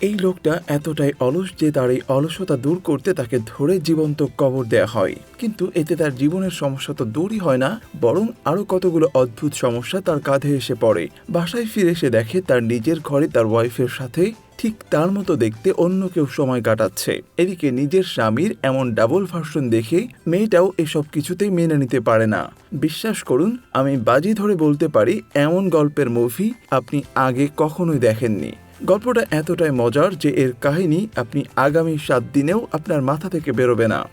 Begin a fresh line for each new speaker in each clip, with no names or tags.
এই লোকটা এতটাই অলস যে তার এই অলসতা দূর করতে তাকে ধরে জীবন্ত কবর দেয়া হয়। কিন্তু এতে তার জীবনের সমস্যা তো দূরই হয় না, বরং আরও কতগুলো অদ্ভুত সমস্যা তার কাঁধে এসে পড়ে। বাসায় ফিরে এসে দেখে তার নিজের ঘরে তার ওয়াইফের সাথে ঠিক তার মতো দেখতে অন্য কেউ সময় কাটাচ্ছে। এদিকে নিজের স্বামীর এমন ডাবল ভার্সন দেখে মেয়েটাও এসব কিছুতেই মেনে নিতে পারে না। বিশ্বাস করুন, আমি বাজি ধরে বলতে পারি, এমন গল্পের মুভি আপনি আগে কখনোই দেখেননি। গল্পটা এতটাই মজার যে এর কাহিনী আপনি আগামী সাত দিনেও আপনার মাথা থেকে বেরোবে না।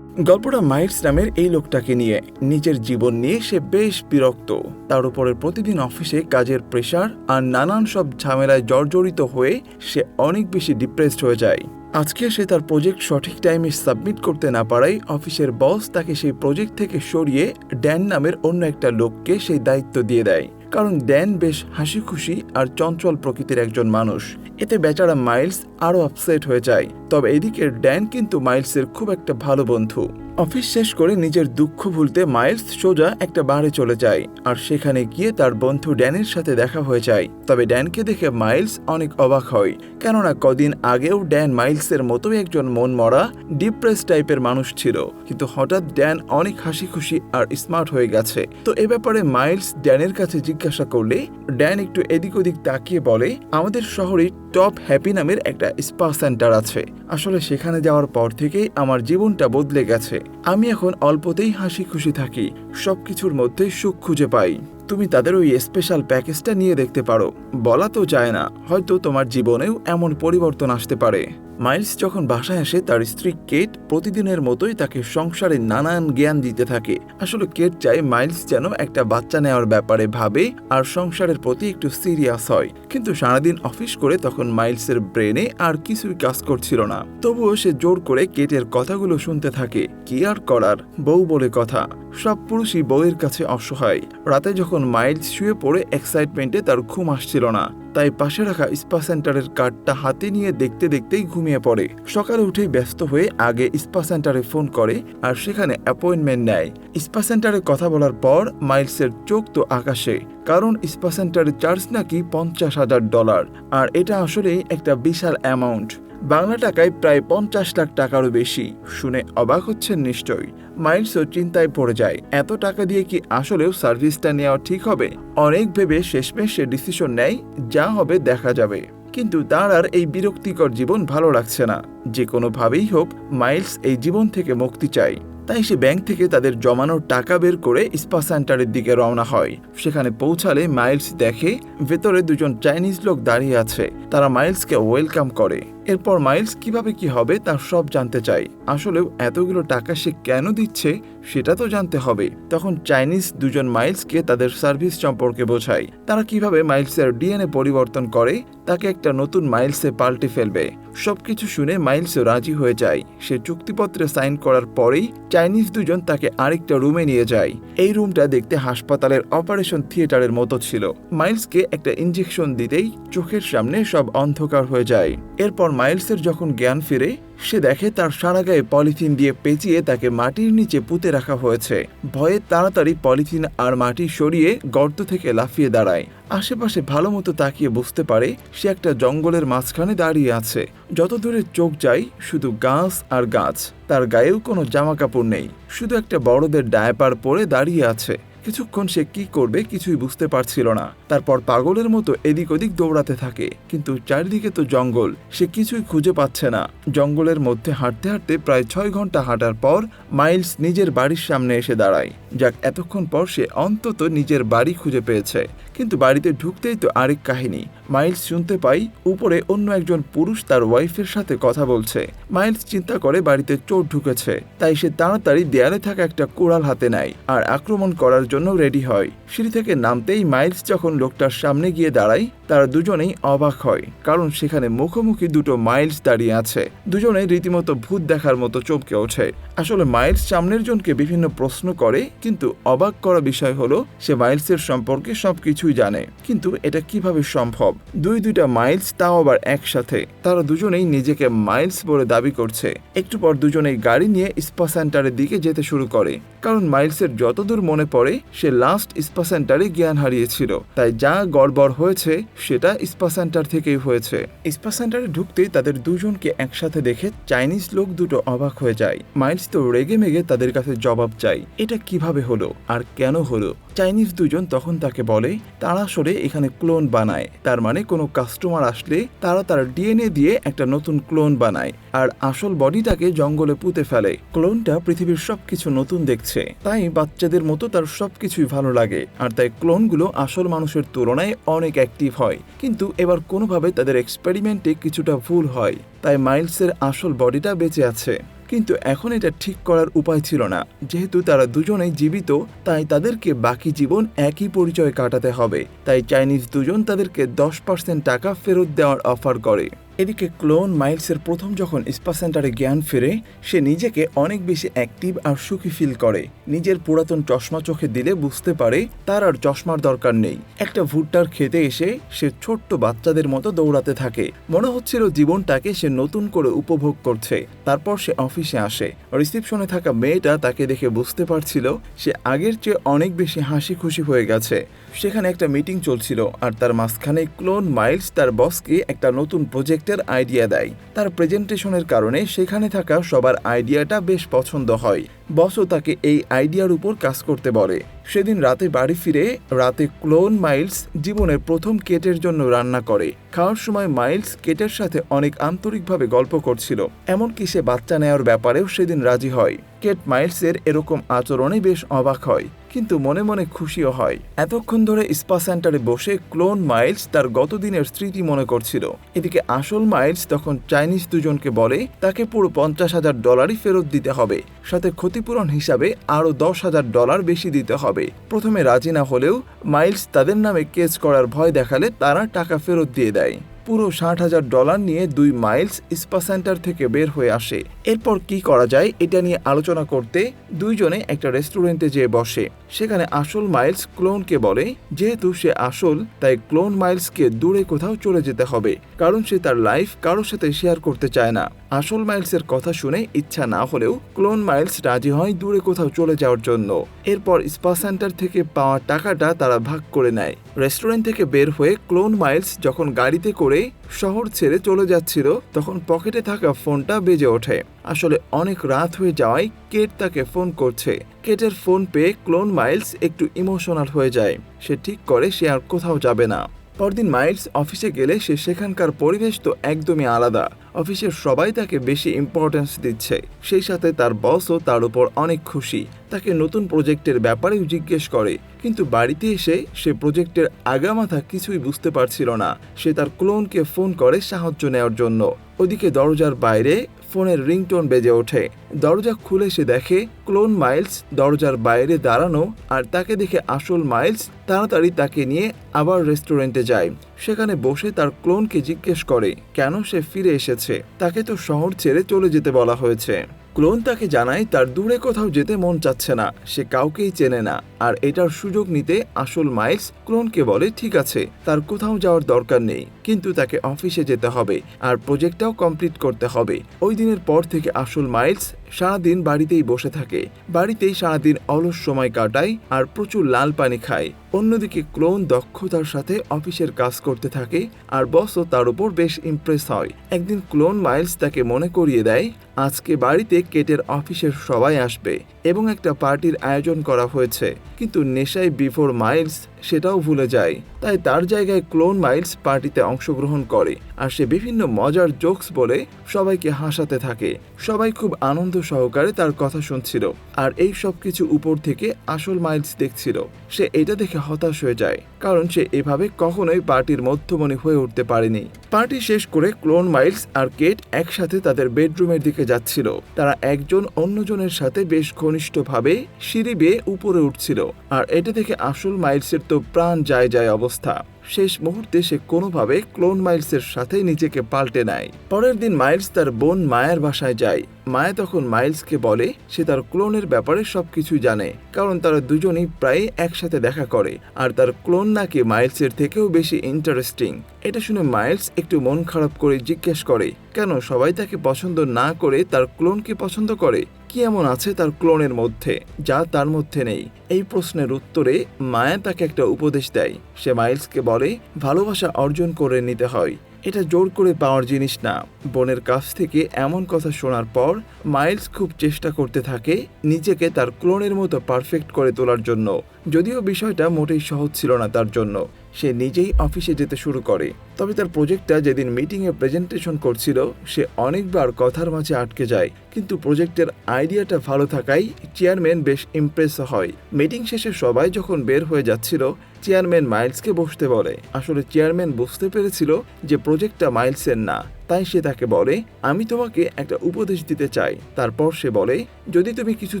গল্পটা মাইটস নামের এই লোকটাকে নিয়ে। নিজের জীবন নিয়ে সে বেশ বিরক্ত। তার উপরে প্রতিদিন অফিসে কাজের প্রেশার আর নানান সব ঝামেলায় জর্জরিত হয়ে সে অনেক বেশি ডিপ্রেসড হয়ে যায়। আজকে সে তার প্রজেক্ট সঠিক টাইমে সাবমিট করতে না পারায় অফিসের বস তাকে সেই প্রজেক্ট থেকে সরিয়ে ড্যান নামের অন্য একটা লোককে সেই দায়িত্ব দিয়ে দেয়। কারণ ড্যান বেশ হাসি খুশি আর চঞ্চল প্রকৃতির একজন মানুষ। এতে বেচারা মাইলস আরও আপসেট হয়ে যায়। তবে এদিকে ড্যান কিন্তু মাইলসের খুব একটা ভালো বন্ধু। অফিস শেষ করে নিজের দুঃখ ভুলতে মাইলস সোজা একটা বারে চলে যায়, আর সেখানে গিয়ে তার বন্ধু ড্যানের সাথে দেখা হয়ে যায়। তবে ড্যানকে দেখে মাইলস অনেক অবাক হয়, কেননা কদিন আগেও ড্যান মাইলসের মতোই একজন মন মরা ডিপ্রেস টাইপের মানুষ ছিল। কিন্তু হঠাৎ ড্যান অনেক হাসি খুশি আর স্মার্ট হয়ে গেছে। তো এ ব্যাপারে মাইলস ড্যানের কাছে জিজ্ঞাসা করলে, ড্যান একটু এদিক ওদিক তাকিয়ে বলে, আমাদের শহরে টপ হ্যাপি নামের একটা স্পা সেন্টার আছে। আসলে সেখানে যাওয়ার পর থেকেই আমার জীবনটা বদলে গেছে। আমি এখন অল্পতেই হাসি খুশি থাকি। সবকিছুর মধ্যে সুখ খুঁজে পাই। তুমি তাদের ওই স্পেশাল প্যাকেজটা নিয়ে দেখতে পারো। বলা তো যায় না, হয়তো তোমার জীবনেও এমন পরিবর্তন আসতে পারে। মাইলস যখন বাসায় আসে, তার স্ত্রী কেট প্রতিদিনের মতোই তাকে সংসারে নানান জ্ঞান দিতে থাকে। আসলে কেট চায় মাইলস যেন একটা বাচ্চা নেওয়ার ব্যাপারে ভাবে আর সংসারের প্রতি একটু সিরিয়াস হয়। কিন্তু সারাদিন অফিস করে তখন মাইলসের ব্রেনে আর কিছুই কাজ করছিল না। তবুও সে জোর করে কেটের কথাগুলো শুনতে থাকে। কি আর করার? বউ বলে কথা। সব পুরুষই বউয়ের কাছে অসহায়। রাতে যখন মাইলস শুয়ে পড়ে এক্সাইটমেন্টে তার ঘুম আসছিল না। তাই পাশে রাখা স্পা সেন্টারের কার্ডটা হাতে নিয়ে দেখতে দেখতেই ঘুমিয়ে পড়ে। সকালে উঠেই ব্যস্ত হয়ে আগে স্পা সেন্টারে ফোন করে আর সেখানে অ্যাপয়েন্টমেন্ট নেয়। স্পা সেন্টারে কথা বলার পর মাইলসের চোখ তো আকাশে, কারণ স্পা সেন্টারের চার্জ নাকি পঞ্চাশ হাজার ডলার, আর এটা আসলেই একটা বিশাল অ্যামাউন্ট। বাংলা টাকায় প্রায় পঞ্চাশ লাখ টাকারও বেশি। শুনে অবাক হচ্ছেন নিশ্চয়ই। মাইলসও চিন্তায় পড়ে যায়। এত টাকা দিয়ে কি আসলেও সার্ভিসটা নেওয়া ঠিক হবে? অনেক ভেবে শেষমেশ সে ডিসিশন নেয়, যা হবে দেখা যাবে। কিন্তু তার আর এই বিরক্তিকর জীবন ভালো লাগছে না। যে কোনোভাবেই হোক, মাইলস এই জীবন থেকে মুক্তি চায়। তাই সে ব্যাংক থেকে তাদের জমানোর টাকা বের করে স্পা সেন্টারের দিকে রওনা হয়। সেখানে পৌঁছালে মাইলস দেখে ভেতরে দুজন চাইনিজ লোক দাঁড়িয়ে আছে। তারা মাইলসকে ওয়েলকাম করে। এরপর মাইলস কীভাবে কি হবে তার সব জানতে চাই আসলেও এতগুলো টাকা সে কেন দিচ্ছে সেটা তো জানতে হবে। তখন চাইনিজ দুজন মাইলসকে তাদের সার্ভিস সম্পর্কে বোঝায়। তারা কীভাবে মাইলসের ডিএনএ পরিবর্তন করে, তাকে একটা নতুন মাইলসে পাল্টে ফেলবে। সবকিছু শুনে মাইলসও রাজি হয়ে যায়। সে চুক্তিপত্রে সাইন করার পরেই চাইনিজ দুজন তাকে আরেকটা রুমে নিয়ে যায়। এই রুমটা দেখতে হাসপাতালের অপারেশন থিয়েটারের মতো ছিল। মাইলসকে একটা ইঞ্জেকশন দিতেই চোখের সামনে সব অন্ধকার হয়ে যায়। এরপর মাইলসের যখন জ্ঞান ফিরে সে দেখে তার সারা গায়ে পলিথিন দিয়ে পেঁচিয়ে তাকে মাটির নিচে পুঁতে রাখা হয়েছে। ভয়ে তাড়াতাড়ি পলিথিন আর মাটি সরিয়ে গর্ত থেকে লাফিয়ে দাঁড়ায়। আশেপাশে ভালো মতো তাকিয়ে বুঝতে পারে সে একটা জঙ্গলের মাঝখানে দাঁড়িয়ে আছে। যত দূরে চোখ যায়, শুধু গাছ আর গাছ। তার গায়েও কোনো জামা কাপড় নেই। শুধু একটা বড়দের ডায়পার পরে দাঁড়িয়ে আছে। কিছুক্ষণ সে কি করবে কিছুই বুঝতে পারছিল না। তারপর পাগলের মতো এদিক ওদিক দৌড়াতে থাকে, কিন্তু চারিদিকে তো জঙ্গল, সে কিছুই খুঁজে পাচ্ছে না। জঙ্গলের মধ্যে হাঁটতে হাঁটতে প্রায় ছয় ঘণ্টা হাঁটার পর মাইলস নিজের বাড়ির সামনে এসে দাঁড়ায়। যাক, এতক্ষণ পর সে অন্তত নিজের বাড়ি খুঁজে পেয়েছে, কিন্তু বাড়িতে ঢুকতেই তো আরেক কাহিনী। মাইলস শুনতে পাই, উপরে অন্য একজন পুরুষ তার ওয়াইফের সাথে কথা বলছে। মাইলস চিন্তা করে বাড়িতে চোর ঢুকেছে, তাই সে তাড়াতাড়ি দেয়ালে থাকা একটা কোড়াল হাতে নেয় আর আক্রমণ করার জন্য রেডি হয়। সিঁড়ি থেকে নামতেই মাইলস যখন লোকটার সামনে গিয়ে দাঁড়ায় তারা দুজনেই অবাক হয়, কারণ সেখানে মুখোমুখি দুটো মাইলস দাঁড়িয়ে আছে। দুজনেই রীতিমতো ভূত দেখার মতো চমকে ওঠে। আসলে মাইলস সামনের জনকে বিভিন্ন প্রশ্ন করে, কিন্তু অবাক করা বিষয় হলো, সে মাইলসের সম্পর্কে সবকিছুই জানে। কিন্তু এটা কীভাবে সম্ভব? দুই দুইটা মাইলস তাও আবার একসাথে। তারা দুজনেই নিজেকে মাইলস বলে দাবি করছে। একটু পর দুজনেই গাড়ি নিয়ে স্পা সেন্টারের দিকে যেতে শুরু করে। কারণ মাইলসের যতদূর মনে পড়ে, সে লাস্ট স্পা সেন্টারে জ্ঞান হারিয়েছিল। তাই যা গড়বড় হয়েছে সেটা স্পা সেন্টার থেকেই হয়েছে। স্পা সেন্টারে ঢুকতেই তাদের দুজনকে একসাথে দেখে চাইনিজ লোক দুটো অবাক হয়ে যায়। মাইলস তো রেগে মেগে তাদের কাছে জবাব চাই, এটা কীভাবে হলো আর কেন হলো? চাইনিজ দুজন তখন তাকে বলে, তারা আসলে এখানে ক্লোন বানায়। তার মানে কোনো কাস্টমার আসলে তারা তার ডিএনএ দিয়ে একটা নতুন ক্লোন বানায় আর আসল বডিটাকে জঙ্গলে পুঁতে ফেলে। ক্লোনটা পৃথিবীর সবকিছু নতুন দেখছে। তাই বাচ্চাদের মতো তার সবকিছুই ভালো লাগে। আর তাই ক্লোনগুলো আসল মানুষের তুলনায় অনেক অ্যাক্টিভ হয়। কিন্তু এবার কোনোভাবে তাদের এক্সপেরিমেন্টে কিছুটা ভুল হয়, তাই মাইলসের আসল বডিটা বেঁচে আছে। কিন্তু এখন এটা ঠিক করার উপায় ছিল না। যেহেতু তারা দুজনেই জীবিত, তাই তাদেরকে বাকি জীবন একই পরিচয় কাটাতে হবে। তাই চাইনিজ দুজন তাদেরকে দশ পার্সেন্ট টাকা ফেরত দেওয়ার অফার করে। এদিকে ক্লোন মাইলসের প্রথম যখন স্পা সেন্টারে জ্ঞান ফেরে, সে নিজেকে অনেক বেশি অ্যাক্টিভ আর সুখী ফিল করে। নিজের পুরাতন চশমা চোখে দিলে বুঝতে পারে তার আর চশমার দরকার নেই। একটা ভুট্টার খেতে এসে সে ছোট্ট বাচ্চাদের মতো দৌড়াতে থাকে। মনে হচ্ছিল জীবনটাকে সে নতুন করে উপভোগ করছে। তারপর সে অফিসে আসে। রিসিপশনে থাকা মেয়েটা তাকে দেখে বুঝতে পারছিল সে আগের চেয়ে অনেক বেশি হাসি খুশি হয়ে গেছে। সেখানে একটা মিটিং চলছিল আর তার মাঝখানে ক্লোন মাইলস তার বসকে একটা নতুন প্রজেক্টের আইডিয়া দেয়। তার প্রেজেন্টেশনের কারণে সেখানে থাকা সবার আইডিয়াটা বেশ পছন্দ হয়। বসও তাকে এই আইডিয়ার উপর কাজ করতে বলে। সেদিন রাতে বাড়ি ফিরে, রাতে ক্লোন মাইলস জীবনের প্রথম কেটের জন্য রান্না করে। খাওয়ার সময় মাইলস কেটের সাথে অনেক আন্তরিকভাবে গল্প করছিল। এমনকি সে বাচ্চা নেওয়ার ব্যাপারেও সেদিন রাজি হয়। কেট মাইলসের এরকম আচরণে বেশ অবাক হয়। কিন্তু মনে মনে খুশিও হয়। এতক্ষণ ধরে স্পা সেন্টারে বসে ক্লোন মাইলস তার গতদিনের স্মৃতি মনে করছিল। এদিকে আসল মাইলস তখন চাইনিজ দুজনকে বলে, তাকে পুরো পঞ্চাশ হাজার ডলারই ফেরত দিতে হবে। সাথে ক্ষতিপূরণ হিসাবে আরও দশ হাজার ডলার বেশি দিতে হবে। প্রথমে রাজি না হলেও মাইলস তাদের নামে কেস করার ভয় দেখালে তারা টাকা ফেরত দিয়ে দেয়। পুরো ষাট হাজার ডলার নিয়ে দুই মাইলস স্পা সেন্টার থেকে বের হয়ে আসে। এরপর কি করা যায় এটা নিয়ে আলোচনা করতে দুইজনে একটা রেস্টুরেন্টে যেয়ে বসে। সেখানে আসল মাইলস ক্লোনকে বলে। যেহেতু সে আসল, তাই ক্লোন মাইলসকে দূরে কোথাও চলে যেতে হবে, কারণ সে তার লাইফ কারোর সাথে শেয়ার করতে চায় না। আসল মাইলসের কথা শুনে ইচ্ছা না হলেও ক্লোন মাইলস রাজি হয় দূরে কোথাও চলে যাওয়ার জন্য। এরপর স্পা সেন্টার থেকে পাওয়া টাকাটা তারা ভাগ করে নেয়। রেস্টুরেন্ট থেকে বের হয়ে ক্লোন মাইলস যখন গাড়িতে করে শহর ছেড়ে চলে যাচ্ছিল, তখন পকেটে থাকা ফোনটা বেজে ওঠে। আসলে অনেক রাত হয়ে যাওয়ায় কেট তাকে ফোন করছে। কেটের ফোন পেয়ে ক্লোন মাইলস একটু ইমোশনাল হয়ে যায়। সে ঠিক করে সে আর কোথাও যাবে না। পরদিন মাইলস অফিসে গেলে সে সেখানকার পরিবেশ তো একদমই আলাদা। অফিসের সবাই তাকে বেশি ইম্পর্টেন্স দিচ্ছে। সেই সাথে তার বসও তার উপর অনেক খুশি। তাকে নতুন প্রজেক্টের ব্যাপারেও জিজ্ঞেস করে। কিন্তু বাড়িতে এসে সে প্রজেক্টের আগামাথা কিছুই বুঝতে পারছিল না। সে তার ক্লোনকে ফোন করে সাহায্য নেওয়ার জন্য। ওদিকে দরজার বাইরে ফোনের রিংটোন বেজে ওঠে। দরজা খুলে সে দেখে, ক্লোন মাইলস দরজার বাইরে দাঁড়ানো আর তাকে দেখে আসল মাইলস তাড়াতাড়ি তাকে নিয়ে আবার রেস্টুরেন্টে যায়। সেখানে বসে তার ক্লোনকে জিজ্ঞেস করে, কেন সে ফিরে এসেছে? তাকে তো শহর ছেড়ে চলে যেতে বলা হয়েছে। ক্লোন তাকে জানায়, তার দূরে কোথাও যেতে মন চাচ্ছে না। সে কাউকেই চেনে না। আর এটার সুযোগ নিতে আসল মাইলস ক্লোনকে বলে, ঠিক আছে, তার কোথাও যাওয়ার দরকার নেই। কিন্তু তাকে অফিসে যেতে হবে। আর প্রজেক্টটাও কমপ্লিট করতে হবে। ওই দিনের পর থেকে আসল মাইলস সারাদিন বাড়িতেই বসে থাকে। বাড়িতেই সারাদিন অলস সময় কাটায় আর প্রচুর লাল পানি খায়। অন্যদিকে ক্লোন দক্ষতার সাথে অফিসের কাজ করতে থাকে আর বসও তার উপর বেশ ইমপ্রেস হয়। একদিন ক্লোন মাইলস তাকে মনে করিয়ে দেয়, আজকে বাড়িতে কেটের অফিসের সবাই আসবে এবং একটা পার্টির আয়োজন করা হয়েছে। কিন্তু নেশায় বিফোর মাইলস সেটাও ভুলে যায়। তাই তার জায়গায় ক্লোন মাইলস পার্টিতে অংশগ্রহণ করে আর সে বিভিন্ন মজার জোকস বলে সবাইকে হাসাতে থাকে। সবাই খুব আনন্দ সহকারে তার কথা শুনছিল আর এই সব কিছু উপর থেকে আসল মাইলস দেখছিল। সে এটা দেখে হতাশ হয়ে যায়। কারণ সে এভাবে কখনোই পার্টির মধ্যমণি হয়ে উঠতে পারেনি। পার্টি শেষ করে ক্লোন মাইলস আর কেট একসাথে তাদের বেডরুমের দিকে যাচ্ছিল। তারা একজন অন্যজনের সাথে বেশ ঘনিষ্ঠভাবে সিঁড়ি বেয়ে উপরে উঠছিল। আর এটা থেকে আসল মাইলসের তো প্রাণ যায় যায় অবস্থা। শেষ মুহূর্তে সে কোনোভাবে ক্লোন মাইলসের সাথে নিজেকে পাল্টে নেয়। পরের দিন মাইলস তার বোন মায়ের বাসায় যায়। মায়া তখন মাইলসকে বলে, সে তার ক্লোনের ব্যাপারে সবকিছু জানে, কারণ তারা দুজনেই প্রায় একসাথে দেখা করে, আর তার ক্লোন নাকি মাইলসের থেকেও বেশি ইন্টারেস্টিং এটা শুনে মাইলস একটু মন খারাপ করে জিজ্ঞেস করে, কেন সবাই তাকে পছন্দ না করে তার ক্লোনকে পছন্দ করে? কি এমন আছে তার ক্লোনের মধ্যে, যা তার মধ্যে নেই? এই প্রশ্নের উত্তরে মায়া তাকে একটা উপদেশ দেয়। সে মাইলসকে বলে, ভালোবাসা অর্জন করে নিতে হয়। এটা জোর করে পাওয়ার জিনিস না। বোনের কাছ থেকে এমন কথা শোনার পর মাইলস খুব চেষ্টা করতে থাকে নিজেকে তার ক্লোনের মতো পারফেক্ট করে তোলার জন্য। যদিও বিষয়টা মোটেই সহজ ছিল না তার জন্য। সে নিজেই অফিসে যেতে শুরু করে। তবে তার প্রজেক্টটা যেদিন মিটিংয়ে প্রেজেন্টেশন করছিল, সে অনেকবার কথার মাঝে আটকে যায়। কিন্তু প্রজেক্টের আইডিয়াটা ভালো থাকায় চেয়ারম্যান বেশ ইমপ্রেস হয়। মিটিং শেষে সবাই যখন বের হয়ে যাচ্ছিল, চেয়ারম্যান মাইলসকে বসতে বলে। আসলে চেয়ারম্যান বুঝতে পেরেছিল যে প্রজেক্টটা মাইলসের না। তাই সে তাকে বলে, আমি তোমাকে একটা উপদেশ দিতে চাই। তারপর সে বলে, যদি তুমি কিছু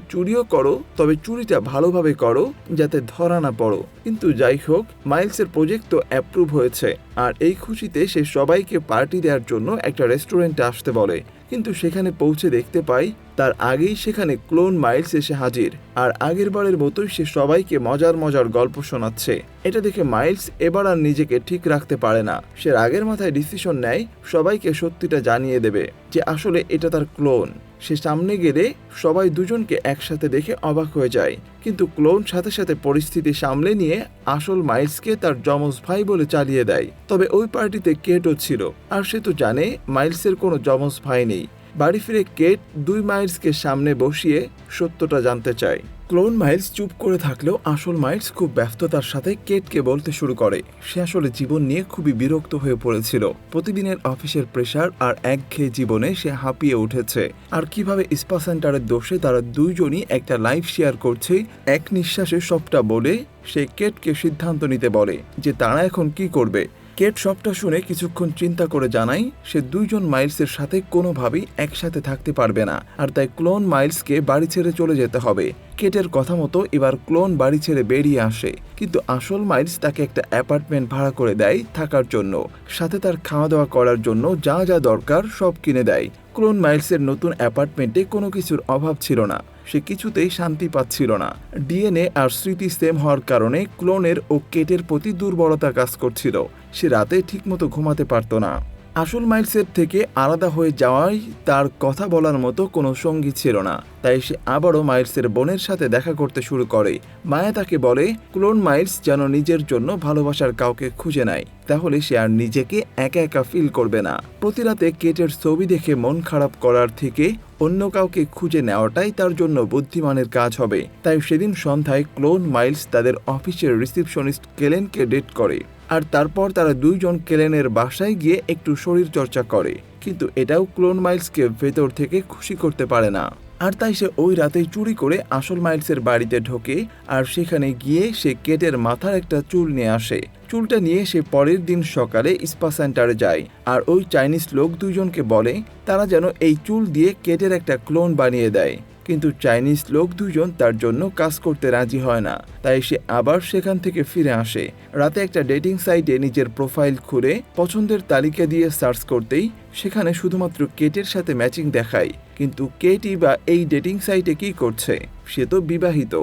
চুরিও করো, তবে চুরিটা ভালোভাবে করো, যাতে ধরা না পড়ো। কিন্তু যাই হোক, মাইলসের প্রজেক্ট তো অ্যাপ্রুভ হয়েছে। আর এই খুশিতে সে সবাইকে পার্টি দেওয়ার জন্য একটা রেস্টুরেন্টে আসতে বলে। কিন্তু সেখানে পৌঁছে দেখতে পাই, তার আগেই সেখানে ক্লোন মাইলস এসে হাজির, আর আগের বারের মতোই সে সবাইকে মজার মজার গল্প শোনাচ্ছে। এটা দেখে মাইলস এবার আর নিজেকে ঠিক রাখতে পারে না। সে আগের মাথায় ডিসিশন নেয়, সবাইকে সত্যিটা জানিয়ে দেবে যে আসলে এটা তার ক্লোন। সে সামনে গেলে সবাই দুজনকে একসাথে দেখে অবাক হয়ে যায়। কিন্তু ক্লোন সাথে সাথে পরিস্থিতি সামলে নিয়ে আসল মাইলসকে তার যমজ ভাই বলে চালিয়ে দেয়। তবে ওই পার্টিতে কেটও ছিল, আর সে তো জানে মাইলসের কোনো যমজ ভাই নেই। বাড়ি ফিরে কেট দুই মাইলসকে সামনে বসিয়ে সত্যটা জানতে চায়। ক্লোন মাইলস চুপ করে থাকলেও আসল মাইলস খুব ব্যস্ততার সাথে কেটকে বলতে শুরু করে। সে আসলে জীবন নিয়ে খুবই বিরক্ত হয়ে পড়েছিল। প্রতিদিনের অফিসের প্রেশার আর একঘেয়ে জীবনে সে হাঁপিয়ে উঠেছে। আর কীভাবে স্পা সেন্টারের দোষে তারা দুইজনই একটা লাইফ শেয়ার করছে, এক নিঃশ্বাসে সবটা বলে সে কেটকে সিদ্ধান্ত নিতে বলে যে তারা এখন কি করবে। কেট সবটা শুনে কিছুক্ষণ চিন্তা করে জানাই সে দুইজন মাইলসের সাথে কোনোভাবেই একসাথে থাকতে পারবে না, আর তাই ক্লোন মাইলসকে বাড়ি ছেড়ে চলে যেতে হবে। কেটের কথা মতো এবার ক্লোন বাড়ি ছেড়ে বেরিয়ে আসে। কিন্তু আসল মাইলস তাকে একটা অ্যাপার্টমেন্ট ভাড়া করে দেয় থাকার জন্য। সাথে তার খাওয়া দাওয়া করার জন্য যা যা দরকার সব কিনে দেয়। ক্লোন মাইলসের নতুন অ্যাপার্টমেন্টে কোনো কিছুর অভাব ছিল না। সে কিছুতেই শান্তি পাচ্ছিল না। ডিএনএ আর স্মৃতি সেম হওয়ার কারণে ক্লোনের ও কেটের প্রতি দুর্বলতা কাজ করছিল। সে রাতে ঠিকমতো ঘুমাতে পারত না। আসল মাইলসের থেকে আলাদা হয়ে যাওয়াই তার কথা বলার মতো কোনো সঙ্গী ছিল না। তাই সে আবারও মাইলসের বোনের সাথে দেখা করতে শুরু করে। মায়া তাকে বলে, ক্লোন মাইলস যেন নিজের জন্য ভালোবাসার কাউকে খুঁজে নেয়। তাহলে সে আর নিজেকে একা একা ফিল করবে না। প্রতি রাতে কেটের ছবি দেখে মন খারাপ করার থেকে অন্য কাউকে খুঁজে নেওয়াটাই তার জন্য বুদ্ধিমানের কাজ হবে। তাই সেদিন সন্ধ্যায় ক্লোন মাইলস তাদের অফিসের রিসিপশনিস্ট কেলেনকে ডেট করে। আর তারপর তারা দুইজন কেলেনের বাসায় গিয়ে একটু শরীর চর্চা করে, কিন্তু এটাও ক্লোন মাইলসকে ভেতর থেকে খুশি করতে পারে না। আর তাই সে ওই রাতেই চুরি করে আসল মাইলসের বাড়িতে ঢোকে আর সেখানে গিয়ে সে কেটের মাথার একটা চুল নিয়ে আসে। চুলটা নিয়ে সে পরের দিন সকালে স্পা সেন্টারে যায় আর ওই চাইনিজ লোক দুইজনকে বলে, তারা যেন এই চুল দিয়ে কেটের একটা ক্লোন বানিয়ে দেয়। কিন্তু চাইনিজ লোক দুজন তার জন্য কাজ করতে রাজি হয় না। তাই সে আবার সেখান থেকে ফিরে আসে। রাতে একটা ডেটিং সাইটে নিজের প্রোফাইল খুলে পছন্দের তালিকা দিয়ে সার্চ করতেই সেখানে শুধুমাত্র কেটের সাথে ম্যাচিং দেখায়। কিন্তু কেটি বা এই ডেটিং সাইটে কি করছে? সে তো বিবাহিত।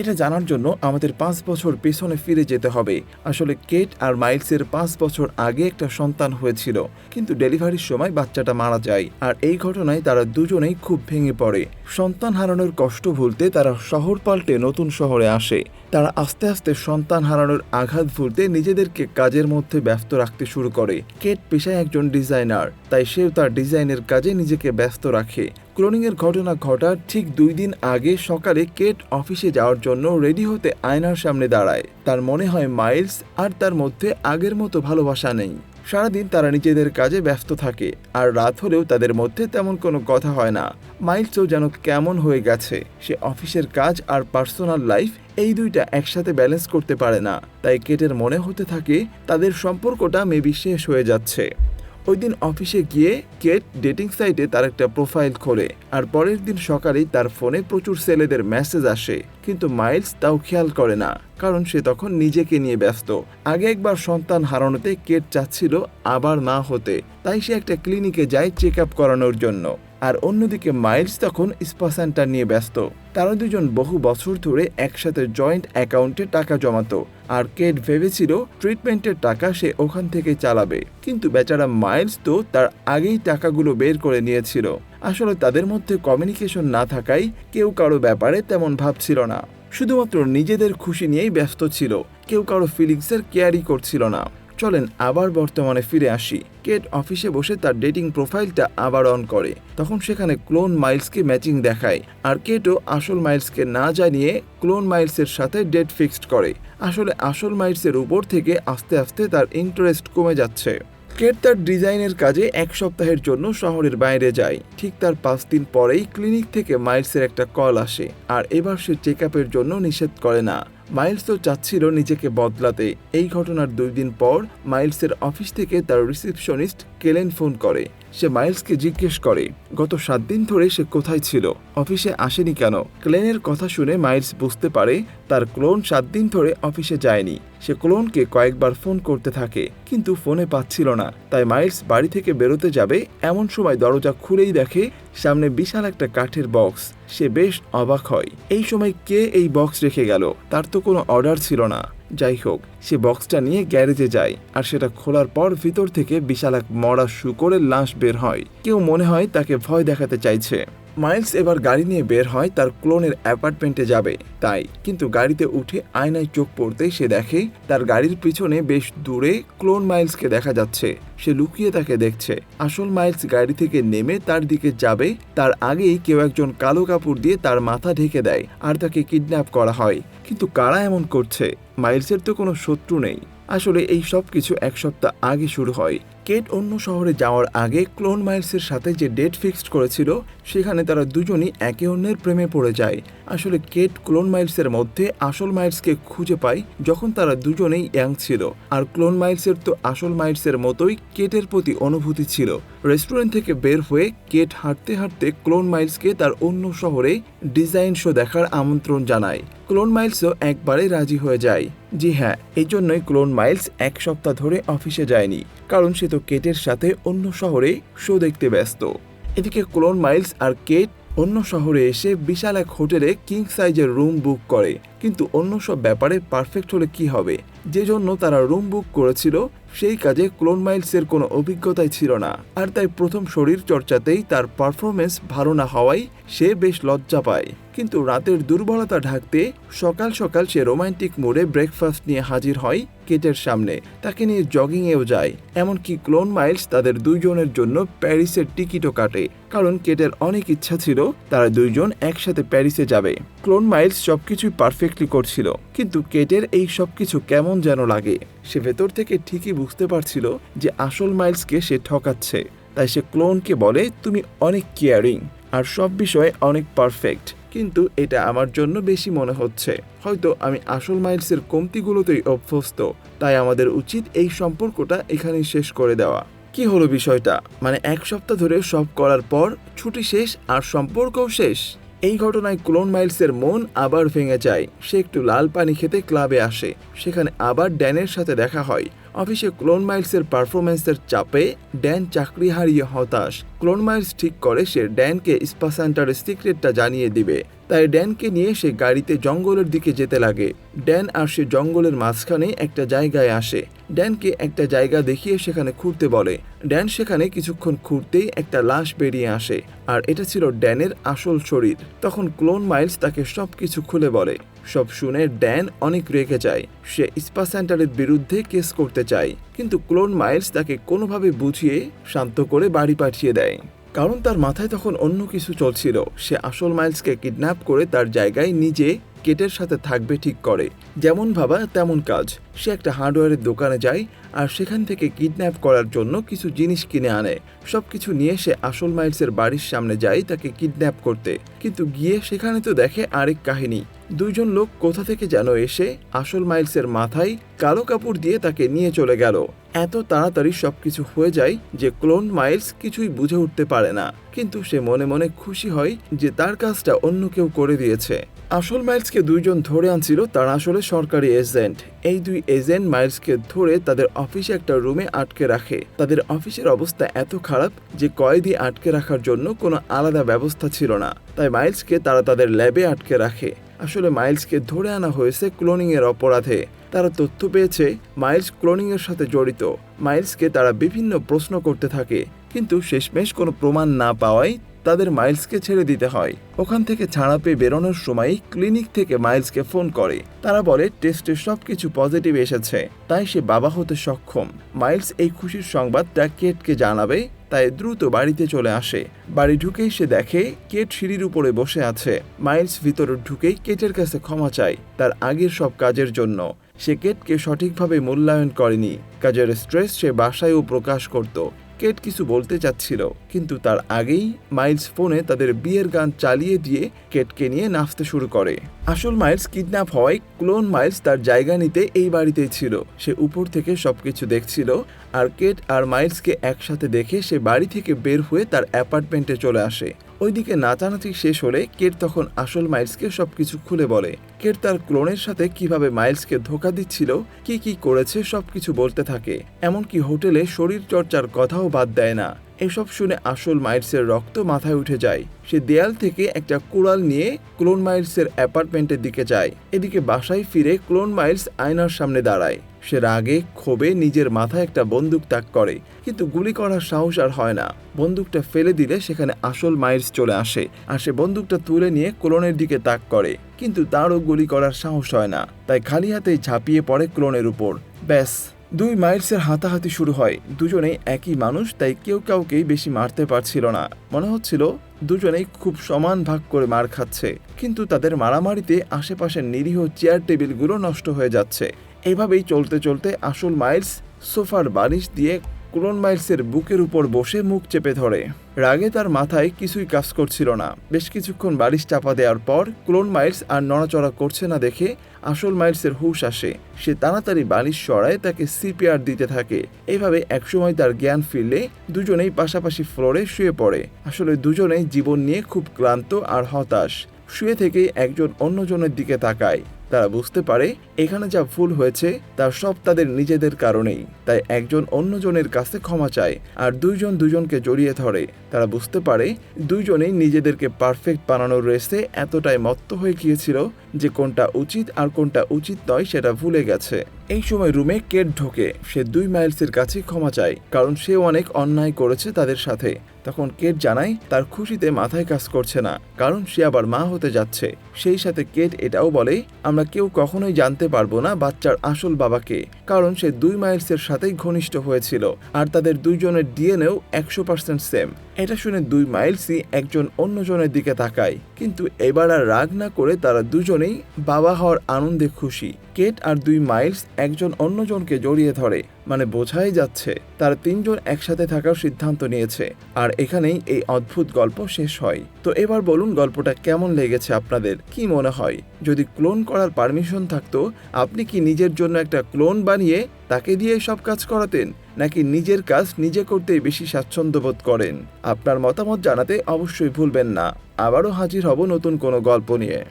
এটা জানার জন্য আমাদের পাঁচ বছর পেছনে ফিরে যেতে হবে। আসলে কেট আর মাইলসের পাঁচ বছর আগে একটা সন্তান হয়েছিল, কিন্তু ডেলিভারির সময় বাচ্চাটা মারা যায় আর এই ঘটনায় তারা দুজনেই খুব ভেঙে পড়ে। সন্তান হারানোর কষ্ট ভুলতে তারা শহর পাল্টে নতুন শহরে আসে। তারা আস্তে আস্তে সন্তান হারানোর আঘাত ভুলতে নিজেদেরকে কাজের মধ্যে ব্যস্ত রাখতে শুরু করে। কেট পেশায় একজন ডিজাইনার, তাই সেও তার ডিজাইনের কাজে নিজেকে ব্যস্ত রাখে। ক্লোনিংয়ের ঘটনা ঘটার ঠিক দুই দিন আগে সকালে কেট অফিসে যাওয়ার জন্য রেডি হতে আয়নার সামনে দাঁড়ায়। তার মনে হয় মাইলস আর তার মধ্যে আগের মতো ভালোবাসা নেই। সারাদিন তারা নিজেদের কাজে ব্যস্ত থাকে, আর রাত হলেও তাদের মধ্যে তেমন কোনো কথা হয় না। মাইলসও যেন কেমন হয়ে গেছে। সে অফিসের কাজ আর পার্সোনাল লাইফ এই দুইটা একসাথে ব্যালেন্স করতে পারে না। তাই কেটের মনে হতে থাকে তাদের সম্পর্কটা মেবি শেষ হয়ে যাচ্ছে। ওই দিন অফিসে গিয়ে কেট ডেটিং সাইটে তার একটা প্রোফাইল খোলে আর পরের দিন সকালেই তার ফোনে প্রচুর ছেলেদের মেসেজ আসে। কিন্তু মাইলস তাও খেয়াল করে না, কারণ সে তখন নিজেকে নিয়ে ব্যস্ত। আগে একবার সন্তান হারানোতে কেট চাচ্ছিল আবার না হতে। তাই সে একটা ক্লিনিকে যায় চেক আপ করানোর জন্য। আর অন্যদিকে মাইলস তখন স্পা সেন্টার নিয়ে ব্যস্ত। তারা দুজন বহু বছর ধরে একসাথে জয়েন্ট অ্যাকাউন্টে টাকা জমাতো আর কেট ভেবেছিল ট্রিটমেন্টের টাকা সে ওখান থেকে চালাবে। কিন্তু বেচারা মাইলস তো তার আগেই টাকাগুলো বের করে নিয়েছিল। আসলে তাদের মধ্যে কমিউনিকেশন না থাকায় কেউ কারও ব্যাপারে তেমন ভাবছিল না। শুধুমাত্র নিজেদের খুশি নিয়েই ব্যস্ত ছিল। কেউ কারও ফিলিংসের কেয়ারই করছিল না। চলেন আবার বর্তমানে ফিরে আসি। কেট অফিসে বসে তার ডেটিং প্রোফাইলটা আবার অন করে। তখন সেখানে ক্লোন মাইলসকে ম্যাচিং দেখায়। আর কেটও আসল মাইলসকে না জানিয়ে ক্লোন মাইলসের সাথে ডেট ফিক্সড করে। আসলে আসল মাইলসের উপর থেকে আস্তে আস্তে তার ইন্টারেস্ট কমে যাচ্ছে। কেট তার ডিজাইনের কাজে এক সপ্তাহের জন্য শহরের বাইরে যায়। ঠিক তার পাঁচ দিন পরেই ক্লিনিক থেকে মাইলসের একটা কল আসে। আর এবার সে চেক জন্য নিষেধ করে না। মাইলস তো চাচ্ছিল নিজেকে বদলাতে। এই ঘটনার দুই দিন পর মাইলসের অফিস থেকে তার রিসেপশনিস্ট কেলেন ফোন করে। সে মাইলসকে জিজ্ঞেস করে, গত সাত দিন ধরে সে কোথায় ছিল? অফিসে আসেনি কেন? ক্লেনের কথা শুনে মাইলস বুঝতে পারে, তার ক্লোন সাত দিন ধরে অফিসে যায়নি। সে ক্লোনকে কয়েকবার ফোন করতে থাকে, কিন্তু ফোনে পাচ্ছিল না। তাই মাইলস বাড়ি থেকে বেরোতে যাবে, এমন সময় দরজা খুলেই দেখে সামনে বিশাল একটা কাঠের বক্স। সে বেশ অবাক হয়, এই সময় কে এই বক্স রেখে গেল? তার তো কোনো অর্ডার ছিল না। যাই হোক, সে বক্সটা নিয়ে গ্যারেজে যায় আর সেটা খোলার পর ভিতর থেকে বিশাল এক মরা শুকরের লাশ বের হয়। কেউ মনে হয় তাকে ভয় দেখাতে চাইছে। মাইলস এবার গাড়ি নিয়ে বের হয়, তার ক্লোনের অ্যাপার্টমেন্টে যাবে। তাই কিন্তু গাড়িতে উঠে আয়নায় চোখ পড়তেই সে দেখে, তার গাড়ির পিছনে বেশ দূরে ক্লোন মাইলসকে দেখা যাচ্ছে। সে লুকিয়ে তাকে দেখছে। আসল মাইলস গাড়ি থেকে নেমে তার দিকে যাবে। তার আগেই কেউ একজন কালো কাপড় দিয়ে তার মাথা ঢেকে দেয় আর তাকে কিডন্যাপ করা হয়। কিন্তু কারা এমন করছে? মাইলসের তো কোনো শত্রু নেই। আসলে এই সব কিছু এক সপ্তাহ আগে শুরু হয়। কেট অন্য শহরে যাওয়ার আগে ক্লোন মাইলসের সাথে যে ডেট ফিক্সড করেছিল, সেখানে তারা দুজনই একে অন্যের প্রেমে পড়ে যায়। আসলে কেট ক্লোন মাইলসের মধ্যে আসল মাইলসকে খুঁজে পায় যখন তারা দুজনেই ইয়াং ছিল। আর ক্লোন মাইলসের তো আসল মাইলসের মতোই কেটের প্রতি অনুভূতি ছিল। রেস্টুরেন্ট থেকে বের হয়ে কেট হাঁটতে হাঁটতে ক্লোন মাইলসকে তার অন্য শহরে ডিজাইন শো দেখার আমন্ত্রণ জানায়। ক্লোন মাইলসও একবারে রাজি হয়ে যায়। জি হ্যাঁ এই জন্যই ক্লোন মাইলস এক সপ্তাহ ধরে অফিসে যায়নি, কারণ সে তো কেটের সাথে অন্য শহরে শো দেখতে ব্যস্ত। এদিকে ক্লোন মাইলস আর কেট অন্য শহরে এসে বিশাল এক হোটেলে কিং সাইজের রুম বুক করে। কিন্তু অন্য সব ব্যাপারে পারফেক্ট হলে কি হবে? যে জন্য তারা রুম বুক করেছিল, সেই কাজে ক্লোন মাইলসের কোনো অভিজ্ঞতাই ছিল না। আর তাই প্রথম শরীর চর্চাতেই তার পারফরমেন্স ভালো না হওয়ায় সে বেশ লজ্জা পায়। কিন্তু রাতের দুর্বলতা ঢাকতে সকাল সকাল সে রোমান্টিক মোডে ব্রেকফাস্ট নিয়ে হাজির হয় কেটের সামনে। তাকে নিয়ে জগিংয়েও যায়। এমনকি ক্লোন মাইলস তাদের দুইজনের জন্য প্যারিসের টিকিটও কাটে। কারণ কেটের অনেক ইচ্ছা ছিল তারা দুইজন একসাথে প্যারিসে যাবে। ক্লোন মাইলস সবকিছুই পারফেক্টলি করছিল। কিন্তু কেটের এই সব কিছু কেমন যেন লাগে, সে ভেতর থেকে ঠিকই বুঝতে পারছিল যে আসল মাইলসকে সে ঠকাচ্ছে। তাই সে ক্লোনকে বলে, তুমি অনেক কেয়ারিং, আর সব বিষয়ে অনেক পারফেক্ট, কিন্তু এটা আমার জন্য বেশি মনে হচ্ছে। হয়তো আমি আসল মাইলসের কমতিগুলোতেই অভ্যস্ত, তাই আমাদের উচিত এই সম্পর্কটা এখানেই শেষ করে দেওয়া। কি হলো বিষয়টা? মানে এক সপ্তাহ ধরে সব করার পর, ছুটি শেষ আর সম্পর্কও শেষ? এই ঘটনায় ক্লোন মাইলসের মন আবার ভেঙে যায়। সে একটু লাল পানি খেতে ক্লাবে আসে। সেখানে আবার ড্যানের সাথে দেখা হয়। অফিসে ক্লোন মাইলসের পারফরমেন্সের চাপে ড্যান চাকরি হারিয়ে হতাশ। ক্লোন মাইলস ঠিক করে সে ড্যানকে স্পা সেন্টারের সিক্রেটটা জানিয়ে দিবে। তাই ড্যানকে নিয়ে সে গাড়িতে জঙ্গলের দিকে যেতে লাগে। ড্যান আর সে জঙ্গলের মাঝখানে একটা জায়গায় আসে। ড্যানকে একটা জায়গা দেখিয়ে সেখানে খুঁড়তে বলে। ড্যান সেখানে কিছুক্ষণ খুঁড়তেই একটা লাশ বেরিয়ে আসে। আর এটা ছিল ড্যানের আসল শরীর। তখন ক্লোন মাইলস তাকে সব কিছু খুলে বলে। সব শুনে ড্যান অনেক রেখে যায়। সে স্পা সেন্টারের বিরুদ্ধে কেস করতে চায়, কিন্তু ক্লোন মাইলস তাকে কোনোভাবে বুঝিয়ে শান্ত করে বাড়ি পাঠিয়ে দেয়। কারণ তার মাথায় তখন অন্য কিছু চলছিল। সে আসল মাইলসকে কিডন্যাপ করে তার জায়গায় নিজে কেটের সাথে থাকবে ঠিক করে। যেমন ভাবা তেমন কাজ। সে একটা হার্ডওয়্যারের দোকানে যায় আর সেখান থেকে কিডন্যাপ করার জন্য কিছু জিনিস কিনে আনে। সব কিছু নিয়ে সে আসল মাইলসের বাড়ির সামনে যায় তাকে কিডন্যাপ করতে। কিন্তু গিয়ে সেখানে তো দেখে আরেক কাহিনী। দুইজন লোক কোথা থেকে যেন এসে আসল মাইলসের মাথায় কালো কাপড় দিয়ে তাকে নিয়ে চলে গেল। এত তাড়াতাড়ি সবকিছু হয়ে যায় যে ক্লোন মাইলস কিছুই বুঝে উঠতে পারে না। কিন্তু সে মনে মনে খুশি হয় যে তার কাজটা অন্য কেউ করে দিয়েছে। আসল মাইলসকে দুইজন ধরে আনছিল তারা আসলে সরকারি এজেন্ট। এই দুই এজেন্ট মাইলসকে ধরে তাদের অফিসে একটা রুমে আটকে রাখে। তাদের অফিসের অবস্থা এত খারাপ যে কয়েদি আটকে রাখার জন্য কোনো আলাদা ব্যবস্থা ছিল না। তাই মাইলসকে তারা তাদের ল্যাবে আটকে রাখে। আসলে মাইলসকে ধরে আনা হয়েছে ক্লোনিংয়ের অপরাধে। তারা তথ্য পেয়েছে মাইলস ক্লোনিংয়ের সাথে জড়িত। মাইলসকে তারা বিভিন্ন প্রশ্ন করতে থাকে, কিন্তু শেষমেশ কোনো প্রমাণ না পাওয়ায় তাদের মাইলসকে ছেড়ে দিতে হয়। ওখান থেকে ছাড়া পেয়ে বেরোনোর সময় ক্লিনিক থেকে মাইলসকে ফোন করে। তারা বলে, টেস্টে সবকিছু পজিটিভ এসেছে। তাই সে বাবা হতে সক্ষম। মাইলস এই খুশির সংবাদটা কেটকে জানাবে, তাই দ্রুত বাড়িতে চলে আসে। বাড়ি ঢুকেই সে দেখে, কেট সিঁড়ির উপরে বসে আছে। মাইলস ভিতরে ঢুকেই কেটের কাছে ক্ষমা চায়, তার আগের সব কাজের জন্য। সে কেটকে সঠিকভাবে মূল্যায়ন করেনি। কাজের স্ট্রেস সে বাসায়ও প্রকাশ করত। কেট কিছু বলতে চাচ্ছিল, কিন্তু তার আগেই মাইলস ফোনে তাদের বিয়ের গান চালিয়ে দিয়ে কেটকে নিয়ে নাচতে শুরু করে। আসল মাইলস কিডন্যাপ হওয়ায় ক্লোন মাইলস তার জায়গা নিতে এই বাড়িতেই ছিল। সে উপর থেকে সবকিছু দেখছিল আর কেট আর মাইলসকে একসাথে দেখে সে বাড়ি থেকে বের হয়ে তার অ্যাপার্টমেন্টে চলে আসে। ওইদিকে নাচানাচি শেষ হলে কেট তখন আসল মাইলসকে সবকিছু খুলে বলে। কেট তার ক্লোনের সাথে কীভাবে মাইলসকে ধোকা দিচ্ছিল, কি কি করেছে, সবকিছু বলতে থাকে। এমনকি হোটেলে শরীর চর্চার কথাও বাদ দেয় না। এসব শুনে আসল মাইলসের রক্ত মাথায় উঠে যায়। সে দেয়াল থেকে একটা কুড়াল নিয়ে ক্লোন মাইলসের অ্যাপার্টমেন্টের দিকে যায়। এদিকে বাসায় ফিরে ক্লোন মাইলস আয়নার সামনে দাঁড়ায়। সে রাগে ক্ষোভে নিজের মাথায় একটা বন্দুক তাক করে। কিন্তু গুলি করার সাহস আর হয় না। বন্দুকটা ফেলে দিলে সেখানে আসল মাইলস চলে আসে। আর সে বন্দুকটা তুলে নিয়ে ক্লোনের দিকে তাক করে। কিন্তু তারও গুলি করার সাহস হয় না। তাই খালি হাতেই ঝাঁপিয়ে পড়ে ক্লোনের উপর। ব্যাস, দুই মাইলসের হাতাহাতি শুরু হয়। দুজনেই একই মানুষ, তাই কেউ কাউকেই বেশি মারতে পারছিল না। মনে হচ্ছিল দুজনেই খুব সমান ভাগ করে মার খাচ্ছে। কিন্তু তাদের মারামারিতে আশেপাশের নিরীহ চেয়ার টেবিলগুলো নষ্ট হয়ে যাচ্ছে। এভাবেই চলতে চলতে আসল মাইলস সোফার বালিশ দিয়ে ক্লোন মাইলসের বুকের উপর বসে মুখ চেপে ধরে। রাগে তার মাথায় কিছুই কাজ করছিল না। বেশ কিছুক্ষণ বালিশ চাপা দেওয়ার পর ক্লোন মাইলস আর নড়াচড়া করছে না দেখে আসল মাইলসের হুশ আসে। সে তাড়াতাড়ি বালিশ সরায় তাকে সিপিআর দিতে থাকে। এইভাবে একসময় তার জ্ঞান ফিরলে দুজনেই পাশাপাশি ফ্লোরে শুয়ে পড়ে। আসলে দুজনেই জীবন নিয়ে খুব ক্লান্ত আর হতাশ। শুয়ে থেকেই একজন অন্যজনের দিকে তাকায়। তারা বুঝতে পারে এখানে যা ভুল হয়েছে তা সব তাদের নিজেদের কারণেই। তাই একজন অন্যজনের কাছে ক্ষমা চায় আর দুইজন দুজনকে জড়িয়ে ধরে। তারা বুঝতে পারে দুইজনেই নিজেদেরকে পারফেক্ট বানানোর রেসে এতটাই মত্ত হয়ে গিয়েছিল যে কোনটা উচিত আর কোনটা উচিত নয় সেটা ভুলে গেছে। এই সময় রুমে কেট ঢোকে, সে দুই মাইলসের কাছে ক্ষমা চায়, কারণ সেও অনেক অন্যায় করেছে তাদের সাথে। তখন কেট জানায়, তার খুশিতে মাথায় কাজ করছে না, কারণ সে আবার মা হতে যাচ্ছে। সেই সাথে কেট এটাও বলে, আমরা কেউ কখনোই জানতে পারব না বাচ্চার আসল বাবাকে, কারণ সে দুই মাইলসের সাথেই ঘনিষ্ঠ হয়েছিল, আর তাদের দুইজনের ডিএনএও একশো পার্সেন্ট সেম এটা শুনে দুই মাইলসই একজন অন্যজনের দিকে তাকায়। কিন্তু এবার আর রাগ না করে তারা দুজনেই বাবা হওয়ার আনন্দে খুশি। কেট আর দুই মাইলস একজন অন্যজনকে জড়িয়ে ধরে মানে বোঝাই যাচ্ছে তারা তিনজন একসাথে থাকার সিদ্ধান্ত নিয়েছে। আর এখানেই এই অদ্ভুত গল্প শেষ হয়। তো এবার বলুন গল্পটা কেমন লেগেছে আপনাদের? কি মনে হয়? যদি ক্লোন করার পারমিশন থাকতো, আপনি কি নিজের জন্য একটা ক্লোন বানিয়ে তাকে দিয়ে সব কাজ করাতেন? নাকি নিজের কাজ নিজে করতেই বেশি স্বাচ্ছন্দ্য বোধ করেন? আপনার মতামত জানাতে অবশ্যই ভুলবেন না। আবারও হাজির হব নতুন কোনো গল্প নিয়ে।